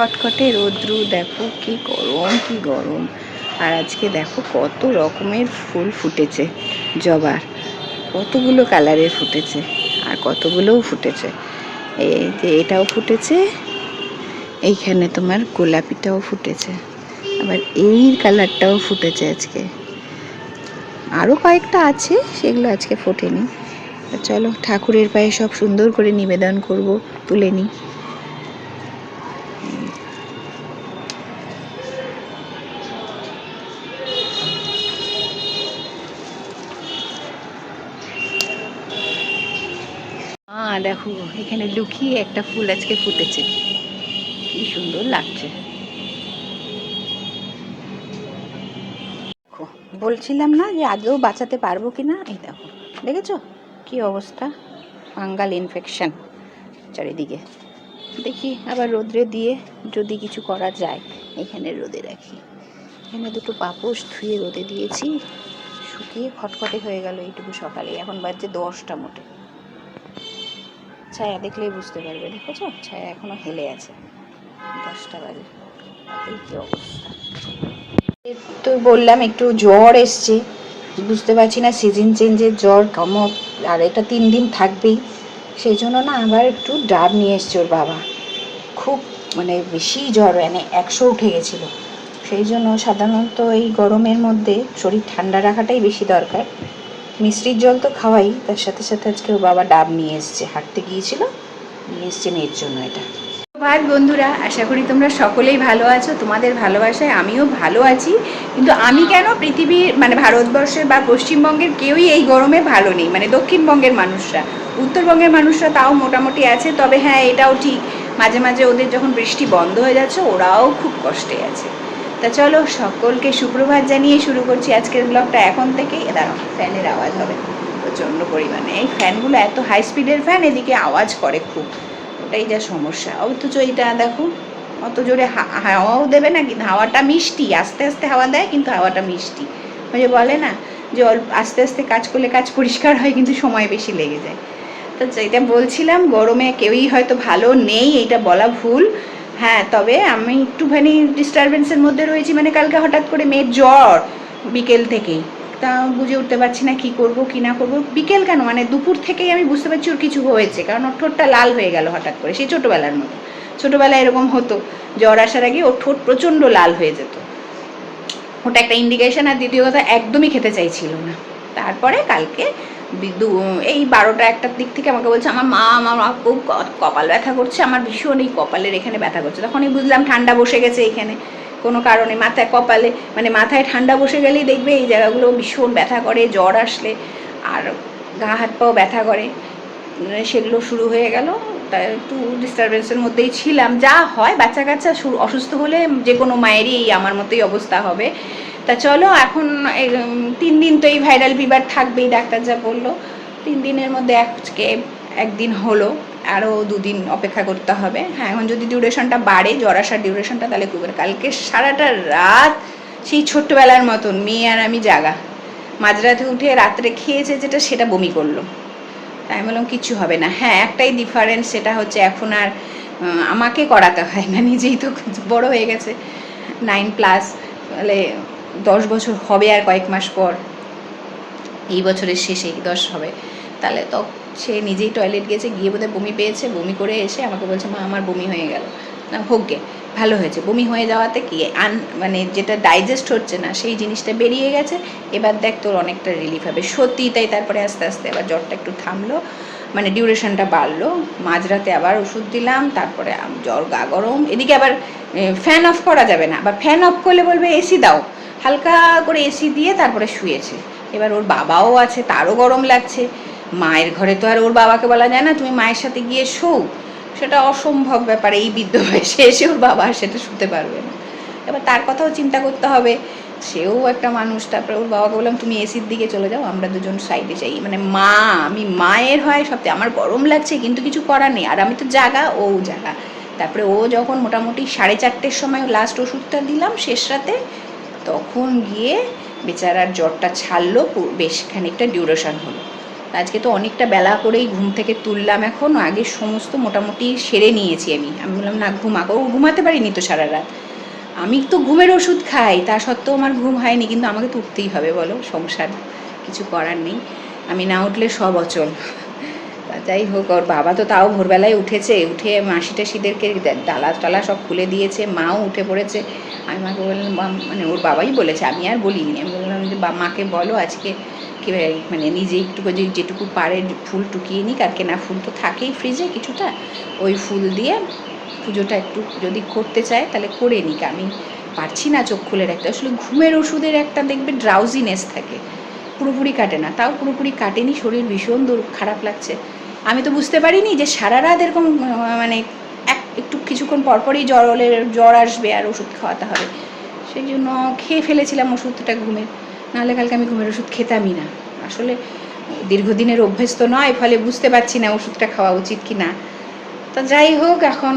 খটখটে রৌদ্রু, দেখো কি গরম কি গরম। আর আজকে দেখো কত রকমের ফুল ফুটেছে, জবার। কতগুলো কালারের ফুটেছে আর কতগুলোও ফুটেছে। এই যে এটাও ফুটেছে, এইখানে তোমার গোলাপিটাও ফুটেছে। আবার এই কালারটাও ফুটেছে আজকে। আরও কয়েকটা আছে, সেগুলো আজকে ফোটেনি। চলো ঠাকুরের পায়ে সব সুন্দর করে নিবেদন করব, তুলে নিই। দেখো, এখানে লুকিয়ে একটা ফুল আজকে ফুটেছে। কি সুন্দর লাগছে। বলছিলাম না যে আদৌ বাঁচাতে পারব কি না এই দেখো, দেখেছ? কি অবস্থা? ফাঙ্গাল ইনফেকশন চারিদিকে। দেখি আবার রোদ্রে দিয়ে যদি কিছু করা যায়, এখানে রোদে রাখি। এখানে দুটো পাপোশ ধুয়ে রোদে দিয়েছি। শুকিয়ে খটখটে হয়ে গেল এইটুকু সকালে এখন বাজছে দশটা মোটে। ছায়া দেখলেই বুঝতে পারবে, দেখেছ? ছায়া এখনও হেলে আছে। দশটা বাজে। এই কি অবস্থা? তো বললাম, একটু জ্বর এসছে। বুঝতে পারছি না সিজন চেঞ্জের জ্বর কম আর এটা তিন দিন থাকবেই। সেই জন্য না আবার একটু ডাব নিয়ে এসছে ওর বাবা। খুব মানে বেশি জ্বর মানে একশো উঠে গেছিল। সেই জন্য সাধারণত এই গরমের মধ্যে শরীর ঠান্ডা রাখাটাই বেশি দরকার। মিষ্টির জল তো খাওয়াই, তার সাথে সাথে আজকে বাবা ডাব নিয়ে এসছে, হাঁটতে গিয়েছিল, নিয়ে এসছে মেয়ের জন্য এটা। ভাত বন্ধুরা, আশা করি তোমরা সকলেই ভালো আছো, তোমাদের ভালোবাসায় আমিও ভালো আছি, কিন্তু আমি কেন পৃথিবীর মানে ভারতবর্ষের বা পশ্চিমবঙ্গের কেউই এই গরমে ভালো নেই? মানে দক্ষিণবঙ্গের মানুষরা, উত্তরবঙ্গের মানুষরা তাও মোটামুটি আছে, তবে হ্যাঁ এটাও ঠিক, মাঝে মাঝে ওদের যখন বৃষ্টি বন্ধ হয়ে যাচ্ছে, ওরাও খুব কষ্টে আছে। তা চলো সকলকে সুপ্রভাত জানিয়ে শুরু করছি আজকের ব্লগটা এখন থেকেই এ দাঁড়াও, ফ্যানের আওয়াজ হবে। প্রচণ্ড পরিমাণে। এই ফ্যানগুলো এত হাই স্পিডের ফ্যান এদিকে আওয়াজ করে খুব। ওটাই যা সমস্যা। অথচ এইটা দেখো, অত জোরে হাওয়াও দেবে না কিন্তু হাওয়াটা মিষ্টি। আস্তে আস্তে হাওয়া দেয় কিন্তু হাওয়াটা মিষ্টি। ওই যে বলে না যে অল্প, আস্তে আস্তে কাজ করলে কাজ পরিষ্কার হয় কিন্তু সময় বেশি লেগে যায়। তো যেটা বলছিলাম, গরমে কেউই হয়তো ভালো নেই, এইটা বলা ভুল। হ্যাঁ তবে আমি একটুখানি ডিস্টারবেন্সের মধ্যে রয়েছি। মানে কালকে হঠাৎ করে মেয়ের জ্বর বিকেল থেকেই। তা বুঝে উঠতে পারছি না কি করব, কি না করব। বিকেল কেন? মানে দুপুর থেকেই আমি বুঝতে পারছি ওর কিছু হয়েছে। কারণ ওর ঠোঁটটা লাল হয়ে গেল হঠাৎ করে, সেই ছোটোবেলার মতো। ছোটোবেলায় এরকম হতো, জ্বর আসার আগে ওর ঠোঁট প্রচণ্ড লাল হয়ে যেত। ওটা একটা ইন্ডিকেশন আর দ্বিতীয় কথা, একদমই খেতে চাইছিল না। তারপরে কালকে বি- দু- এই বারোটা একটার দিক থেকে আমাকে বলছে, আমার মা, আমার খুব কপাল ব্যথা করছে, আমার ভীষণ এই কপালের এখানে ব্যথা করছে। তখনই বুঝলাম ঠান্ডা বসে গেছে এখানে। কোনো কারণে মাথায় কপালে মানে মাথায় ঠান্ডা বসে গেলেই দেখবে এই জায়গাগুলো ভীষণ ব্যথা করে, জ্বর আসলে, আর গা হাত পাও ব্যথা করে। সেগুলো শুরু হয়ে গেল তাই একটু ডিস্টারবেন্সের মধ্যেই ছিলাম। যা হয় বাচ্চা কাচ্চা অসুস্থ হলে যে কোনো মায়েরই আমার মতোই অবস্থা হবে। তা চলো, এখন তিন দিন তো এই ভাইরাল ফিভার থাকবেই, ডাক্তার যা বলল। তিন দিনের মধ্যে আজকে একদিন হলো আরও দুদিন অপেক্ষা করতে হবে। হ্যাঁ এখন যদি ডিউরেশনটা বাড়ে, জ্বর আসার ডিউরেশনটা তাহলে খুব কালকে সারাটা রাত সেই ছোট্টবেলার মতন, মেয়ে আর আমি জাগা। মাঝরাতে উঠে রাত্রে খেয়েছে যেটা, সেটা বমি করল। তাই বললাম, কিছু হবে না। হ্যাঁ একটাই ডিফারেন্স সেটা হচ্ছে এখন আর আমাকে করাতে হয় না, নিজেই তো বড় হয়ে গেছে। নাইন প্লাস তাহলে দশ বছর হবে আর কয়েক মাস পর, এই বছরের শেষেই দশ হবে। তাহলে তো সে নিজেই টয়লেট গেছে, গিয়ে বোধহয় বমি পেয়েছে, বমি করে এসে আমাকে বলছে, মা, আমার বমি হয়ে গেল। না হোক গে ভালো হয়েছে। বমি হয়ে যাওয়াতে কি, আন মানে যেটা ডাইজেস্ট হচ্ছে না, সেই জিনিসটা বেরিয়ে গেছে। এবার দেখ তোর অনেকটা রিলিফ হবে। সত্যি তাই তারপরে আস্তে আস্তে আবার জ্বরটা একটু থামলো মানে ডিউরেশনটা বাড়লো। মাঝরাতে আবার ওষুধ দিলাম, তারপরে জ্বর গা গরম। এদিকে আবার ফ্যান অফ করা যাবে না। বা ফ্যান অফ করলে বলবে, এসি দাও। হালকা করে এসি দিয়ে তারপরে শুয়েছে। এবার ওর বাবাও আছে, তারও গরম লাগছে। মায়ের ঘরে তো আর ওর বাবাকে বলা যায় না, তুমি মায়ের সাথে গিয়ে শো। সেটা অসম্ভব ব্যাপার, এই বৃদ্ধ বয়সে এসে ওর বাবা আর সেটা শুতে পারবে না। এবার তার কথাও চিন্তা করতে হবে। সেও একটা মানুষ, তারপরে ওর বাবাকে বললাম, তুমি এসির দিকে চলে যাও, আমরা দুজন সাইডে যাই। মানে মা, আমি মায়ের হয় সবচেয়ে, আমার গরম লাগছে, কিন্তু কিছু করার নেই। আর আমি তো জাগা, ও জাগা। তারপরে ও যখন মোটামুটি সাড়ে চারটের সময় লাস্ট ওষুধটা দিলাম, শেষ রাতে তখন গিয়ে বেচারার জ্বরটা ছাড়লো বেশ খানিকটা ডিউরেশন হলো। আজকে তো অনেকটা বেলা করেই ঘুম থেকে তুললাম এখন, আগে সমস্ত মোটামুটি সেরে নিয়েছি আমি। আমি বললাম, না ঘুমাকো ও ঘুমাতে পারিনি তো সারা রাত। আমি তো ঘুমের ওষুধ খাই, তা সত্ত্বেও আমার ঘুম হয়নি, কিন্তু আমাকে তো উঠতেই হবে, বলো, সংসার কিছু করার নেই। আমি না উঠলে সব অচল। যাই হোক, ওর বাবা তো তাও ভোরবেলায় উঠেছে। উঠে মাসি টাসিদেরকে ডালা টালা সব খুলে দিয়েছে, মাও উঠে পড়েছে। আমি মাকে বললাম মানে ওর বাবাই বলেছে, আমি আর বলিনি। আমি বললাম যে মাকে বলো আজকে কি মানে নিজে একটু যে যেটুকু পারে ফুল টুকিয়ে নিক, আর কেনা ফুল তো থাকেই ফ্রিজে কিছুটা। ওই ফুল দিয়ে পুজোটা একটু যদি করতে চায়, তাহলে করে নিক। আমি পারছি না চোখ খুলে রাখতে। আসলে ঘুমের ওষুধের একটা দেখবে ড্রাউজিনেস থাকে। পুরোপুরি কাটে না। তাও পুরোপুরি কাটেনি, শরীর ভীষণ দূর খারাপ লাগছে। আমি তো বুঝতে পারিনি যে সারা রাত এরকম মানে এক, একটু কিছুক্ষণ পরপরই জ্বর হলে জ্বর আসবে আর ওষুধ খাওয়াতে হবে। সেই জন্য খেয়ে ফেলেছিলাম ওষুধটা ঘুমের নাহলে কালকে আমি ঘুমের ওষুধ খেতামই না। আসলে দীর্ঘদিনের অভ্যেস তো নয়, ফলে বুঝতে পারছি না ওষুধটা খাওয়া উচিত কি না তা যাই হোক, এখন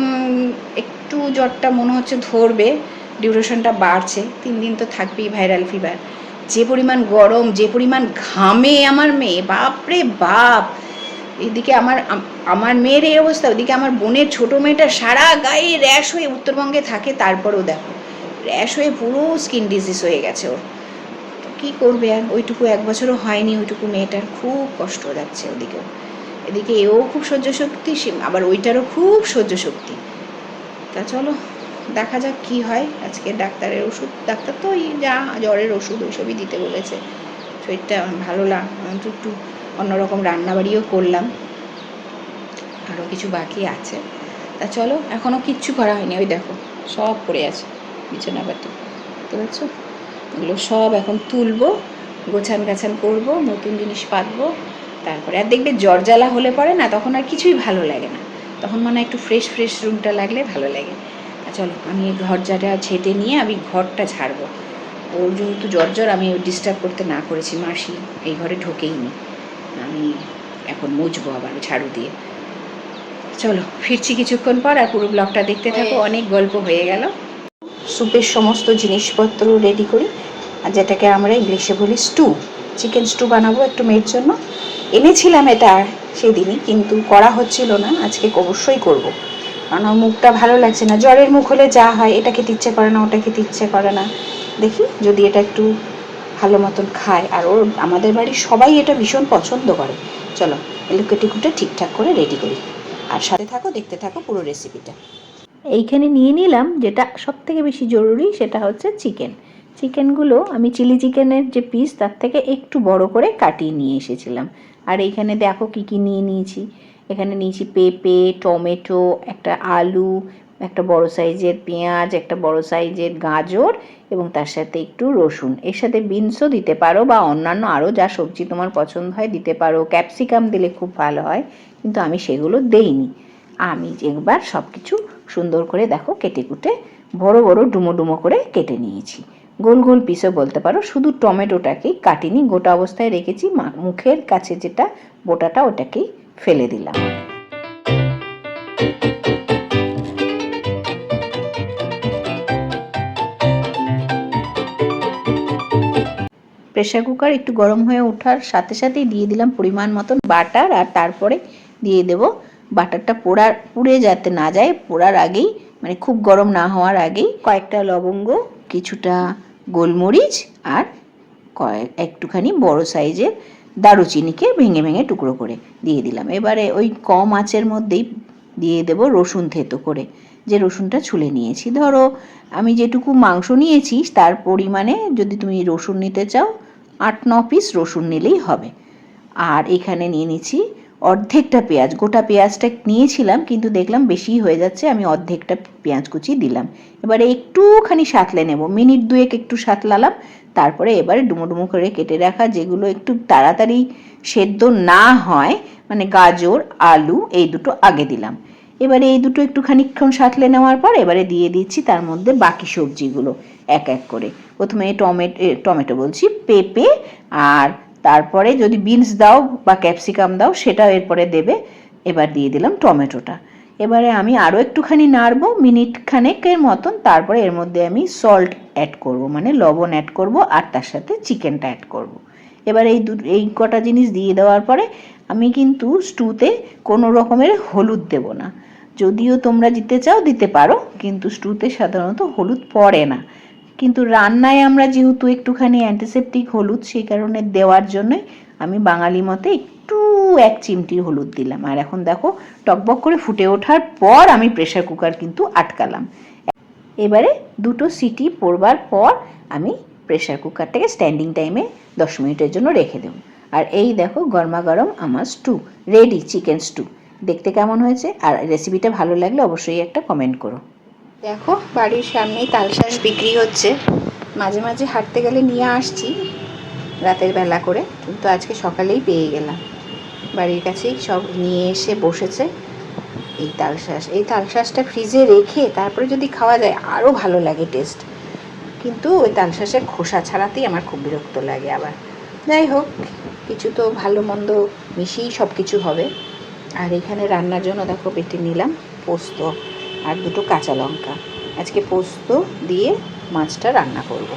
একটু জ্বরটা মনে হচ্ছে ধরবে, ডিউরেশনটা বাড়ছে। তিন দিন তো থাকবেই ভাইরাল ফিভার। যে পরিমাণ গরম, যে পরিমাণ ঘামে আমার মেয়ে, বাপরে বাপ! এদিকে আমার আমার মেয়ের এই অবস্থা, ওদিকে আমার বোনের ছোট মেয়েটা সারা গায়ে র্যাশ হয়ে উত্তরবঙ্গে থাকে, তারপরেও দেখো। র্যাশ হয়ে পুরো স্কিন ডিজিজ হয়ে গেছে ওর। তো কী করবে আর? ওইটুকু এক বছরও হয়নি ওইটুকু মেয়েটার। খুব কষ্ট যাচ্ছে ওদিকেও এদিকে এও খুব সহ্য শক্তি আবার ওইটারও খুব সহ্য শক্তি। তা চলো, দেখা যাক কি হয়। আজকে ডাক্তারের ওষুধ, ডাক্তার তো ওই যা জ্বরের ওষুধ, ওইসবই দিতে বলেছে। শরীরটা ভালো লাগ একটু অন্যরকম রান্নাবাড়িও করলাম। আরও কিছু বাকি আছে। তা চলো এখনও কিচ্ছু করা হয়নি। ওই দেখো, সব পড়ে আছে বিছানাপাতি বুঝতে পারছ? এগুলো সব এখন তুলবো, গোছান গাছান করব, নতুন জিনিস পাতবো, তারপরে। আর দেখবে জ্বর জ্বালা হলে পরে না, তখন আর কিছুই ভালো লাগে না। তখন মানে একটু ফ্রেশ ফ্রেশ রুমটা লাগলে ভালো লাগে। চলো, আমি ঘর ঝাড়া ছেটে নিয়ে আমি ঘরটা ঝাড়বো। ওর যেহেতু জ্বর জ্বর, আমি ডিস্টার্ব করতে না করেছি। মাসি এই ঘরে ঢোকেই নি এখন মুছবো আবার ঝাড়ু দিয়ে। চলো ফিরছি কিছুক্ষণ পর আর পুরো ব্লগটা দেখতে থাকো অনেক গল্প হয়ে গেল। স্যুপের সমস্ত জিনিসপত্র রেডি করি। আর যেটাকে আমরা ইংলিশে বলি স্টু চিকেন স্টু বানাবো একটু মেয়ের জন্য। এনেছিলাম এটা সেদিনই কিন্তু করা হচ্ছিল না আজকে অবশ্যই করব। কারণ আমার মুখটা ভালো লাগছে না জ্বরের মুখ হলে যা হয় এটা খেতে ইচ্ছে করে না ওটা খেতে ইচ্ছে করে না। দেখি যদি এটা একটু ভালো মতন খায়। আর ওর, আমাদের বাড়ির সবাই এটা ভীষণ পছন্দ করে। চলো কেটে কুটে ঠিকঠাক করে রেডি করি। আর সাথে থাকো, দেখতে থাকো পুরো রেসিপিটা এইখানে নিয়ে নিলাম যেটা সব থেকে বেশি জরুরি, সেটা হচ্ছে চিকেন চিকেনগুলো আমি চিলি চিকেনের যে পিস তার থেকে একটু বড় করে কাটিয়ে নিয়ে এসেছিলাম। আর এইখানে দেখো কি কি নিয়ে নিয়েছি। এখানে নিয়েছি পেঁপে, টমেটো, একটা আলু একটা বড় সাইজের পেঁয়াজ, একটা বড় সাইজের গাজর এবং তার সাথে একটু রসুন। এর সাথে বিনসও দিতে পারো বা অন্যান্য আরও যা সবজি তোমার পছন্দ হয় দিতে পারো। ক্যাপসিকাম দিলে খুব ভালো হয়, কিন্তু আমি সেগুলো দেইনি। আমি একবার সব কিছু সুন্দর করে দেখো, কেটে কুটে বড় বড় ডুমো ডুমো করে কেটে নিয়েছি। গোল গোল পিসও বলতে পারো, শুধু টমেটোটাকেই কাটিনি, গোটা অবস্থায় রেখেছি। মুখের কাছে যেটা বোটাটা, ওটাকেই ফেলে দিলাম। প্রেশার কুকার একটু গরম হয়ে ওঠার সাথে সাথেই দিয়ে দিলাম পরিমাণ মতন বাটার আর তারপরে দিয়ে দেব বাটারটা পোড়ার পুড়ে যাতে না যায়, পোড়ার আগেই মানে খুব গরম না হওয়ার আগেই কয়েকটা লবঙ্গ, কিছুটা গোলমরিচ আর কয়েক, একটুখানি বড় সাইজের দারুচিনিকে ভেঙে ভেঙে টুকরো করে দিয়ে দিলাম। এবারে ওই কম আঁচের মধ্যেই দিয়ে দেব রসুন থেতো করে, যে রসুনটা ছুলে নিয়েছি। ধরো, আমি যেটুকু মাংস নিয়েছি, তার পরিমাণে যদি তুমি রসুন নিতে চাও আট ন পিস রসুন নিলেই হবে। আর এখানে নিয়ে নিচ্ছি অর্ধেকটা পেঁয়াজ। গোটা পেঁয়াজটা নিয়েছিলাম, কিন্তু দেখলাম বেশি হয়ে যাচ্ছে, আমি অর্ধেকটা পেঁয়াজ কুচি দিলাম। এবারে একটুখানি সাঁতলে নেব। মিনিট দুয়েক একটু সাঁতলালাম, তারপরে এবারে ডুমো ডুমো করে কেটে রাখা যেগুলো একটু তাড়াতাড়ি সেদ্ধ না হয় মানে গাজর, আলু, এই দুটো আগে দিলাম। এবারে এই দুটো একটু খানিকক্ষণ সাঁতলে নেওয়ার পর এবারে দিয়ে দিচ্ছি তার মধ্যে বাকি সবজিগুলো। এক এক করে। প্রথমে টমেটো টমেটো বলছি, পেঁপে, আর তারপরে যদি বিনস দাও বা ক্যাপসিকাম দাও, সেটাও এরপরে দেবে। এবার দিয়ে দিলাম টমেটোটা। এবারে আমি আরও একটুখানি নাড়বো, মিনিট খানেকের মতন। তারপরে এর মধ্যে আমি সল্ট অ্যাড করব মানে লবণ অ্যাড করব, আর তার সাথে চিকেনটা অ্যাড করব। এবার এই দু এই কটা জিনিস দিয়ে দেওয়ার পরে আমি কিন্তু স্টুতে কোনো রকমের হলুদ দেব না। যদিও তোমরা দিতে চাও, দিতে পারো, কিন্তু স্টুতে সাধারণত হলুদ পড়ে না। কিন্তু রান্নায় আমরা যেহেতু একটুখানি অ্যান্টিসেপটিক হলুদ, সেই কারণে দেওয়ার জন্যই আমি বাঙালি মতে একটু এক চিমটি হলুদ দিলাম। আর এখন দেখো, টকবক করে ফুটে ওঠার পর আমি প্রেশার কুকার কিন্তু আটকালাম। এবারে দুটো সিটি পড়বার পর আমি প্রেশার কুকারটাকে স্ট্যান্ডিং টাইমে দশ মিনিটের জন্য রেখে দেবো। আর এই দেখো, গরমা গরম আমার স্টু রেডি চিকেন স্টু দেখতে কেমন হয়েছে? আর রেসিপিটা ভালো লাগলে অবশ্যই একটা কমেন্ট করো। দেখো, বাড়ির সামনেই তালশাঁস বিক্রি হচ্ছে। মাঝে মাঝে হাঁটতে গেলে নিয়ে আসছি, রাতের বেলা করে, কিন্তু আজকে সকালেই পেয়ে গেলাম। বাড়ির কাছেই সব নিয়ে এসে বসেছে এই তালশাঁস এই তালশাঁসটা ফ্রিজে রেখে তারপরে যদি খাওয়া যায়, আরও ভালো লাগে টেস্ট। কিন্তু ওই তালশাঁসের খোসা ছাড়াতেই আমার খুব বিরক্ত লাগে আবার। যাই হোক, কিছু তো ভালো মন্দ মিশিয়েই সব কিছু হবে। আর এখানে রান্নার জন্য দেখো বেটে নিলাম, পোস্ত আর দুটো কাঁচা লঙ্কা। আজকে পোস্ত দিয়ে মাছটা রান্না করব।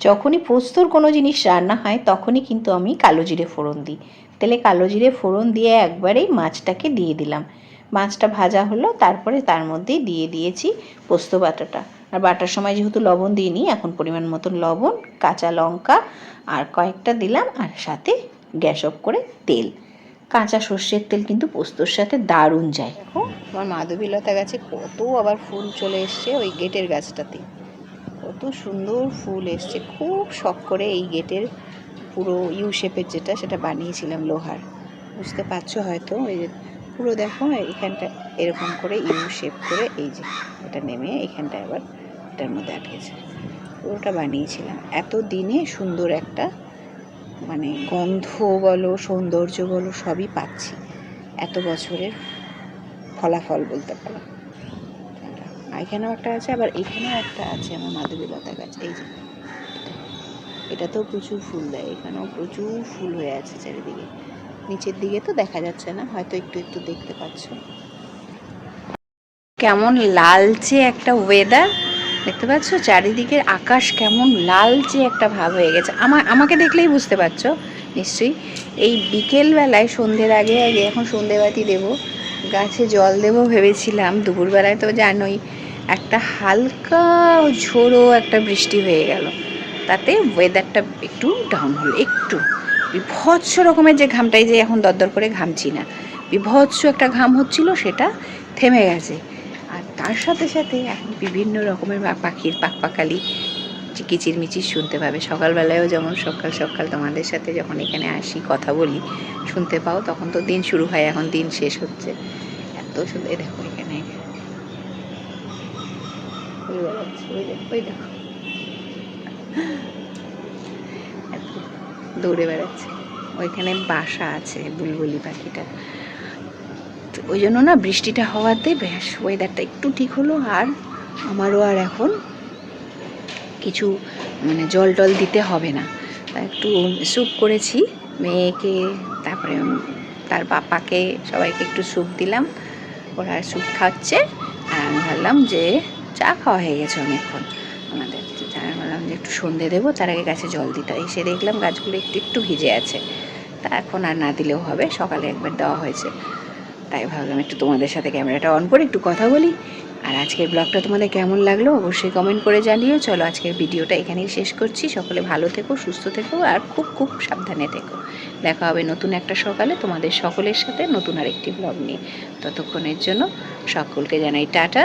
যখনই পোস্তর কোনো জিনিস রান্না হয়, তখনই কিন্তু আমি কালো জিরে ফোড়ন দিই। তেলে কালো জিরে ফোড়ন দিয়ে একবারেই মাছটাকে দিয়ে দিলাম। মাছটা ভাজা হলো, তারপরে তার মধ্যেই দিয়ে দিয়েছি পোস্ত বাটাটা। আর বাটার সময় যেহেতু লবণ দিইনি, এখন পরিমাণ মতন লবণ, কাঁচা লঙ্কা আর কয়েকটা দিলাম, আর সাথে গ্যাস অফ করে তেল। কাঁচা সর্ষের তেল কিন্তু পোস্তর সাথে দারুণ যায়। দেখো আমার মাধবীলতা গাছে কত আবার ফুল চলে এসছে ওই গেটের গাছটাতে। কত সুন্দর ফুল এসছে, খুব শখ করে এই গেটের পুরো ইউ শেপের যেটা সেটা বানিয়েছিলাম লোহার। বুঝতে পারছ হয়তো, ওই যে পুরো দেখো এখানটা এরকম করে ইউ শেপ করে এই যে এটা নেমে এখানটা আবার এটার মধ্যে আটকেছে। পুরোটা বানিয়েছিলাম। এত দিনে সুন্দর একটা মানে গন্ধ বলো, সৌন্দর্য বলো, সবই পাচ্ছি। এত বছরের ফলাফল বলতে পারো। এখানেও একটা আছে, আবার এখানেও একটা আছে, আমার মাধবী মাধবীলতা গাছ। এই যে এটা। এটাতেও প্রচুর ফুল দেয়, এখানেও প্রচুর ফুল হয়ে আছে চারিদিকে। নিচের দিকে তো দেখা যাচ্ছে না, হয়তো একটু একটু দেখতে পাচ্ছ। কেমন লালচে একটা ওয়েদার দেখতে পাচ্ছ? চারিদিকের আকাশ কেমন লালচে একটা ভাব হয়ে গেছে। আমার, আমাকে দেখলেই বুঝতে পারছ, নিশ্চয়ই। এই বিকেলবেলায়, সন্ধ্যের আগে আগে এখন সন্ধেবাতি দেবো, গাছে জল দেবো ভেবেছিলাম, দুপুরবেলায় তো জানোই, একটা হালকা ঝোড়ো একটা বৃষ্টি হয়ে গেল। তাতে ওয়েদারটা একটু ডাউন হলো, একটু। বিভৎস রকমের যে ঘামটাই যে এখন দরদর করে ঘামছি না। বিভৎস একটা ঘাম হচ্ছিল, সেটা থেমে গেছে। তার সাথে সাথে এখন বিভিন্ন রকমের পাখির পাকপাকালি কিচির মিচির শুনতে পাবে। সকালবেলায়ও যেমন সকাল সকাল তোমাদের সাথে যখন এখানে আসি, কথা বলি, শুনতে পাও, তখন তো দিন শুরু হয়, এখন দিন শেষ হচ্ছে। এত সুন্দর দেখো এখানে। দৌড়ে বেড়াচ্ছে। ওইখানে বাসা আছে, বুলবুলি পাখিটা। ওই জন্য না বৃষ্টিটা হওয়াতে বেশ ওয়েদারটা একটু ঠিক হলো আর আমারও আর এখন কিছু মানে জল টল দিতে হবে না। তা একটু স্যুপ করেছি, মেয়েকে, তারপরে তার বাপাকে সবাইকে একটু স্যুপ দিলাম। ওরা স্যুপ খাচ্ছে আর আমি ভাবলাম যে চা খাওয়া হয়ে গেছে অনেকক্ষণ। আমাদের আমি ভাবলাম যে একটু সন্ধে দেবো, তার আগে গাছে জল দিতে। এসে দেখলাম গাছগুলো একটু একটু ভিজে আছে। তা এখন আর না দিলেও হবে, সকালে একবার দেওয়া হয়েছে। তাই ভাবলাম একটু তোমাদের সাথে ক্যামেরাটা অন করে একটু কথা বলি। আর আজকের ব্লগটা তোমাদের কেমন লাগল অবশ্যই কমেন্ট করে জানিও। চলো আজকের ভিডিওটা এখানেই শেষ করছি। সকলে ভালো থেকো, সুস্থ থেকো আর খুব খুব সাবধানে থেকো। দেখা হবে নতুন একটা সকালে তোমাদের সকলের সাথে নতুন আরেকটি ব্লগ নিয়ে। ততক্ষণের জন্য সকলকে জানাই টাটা।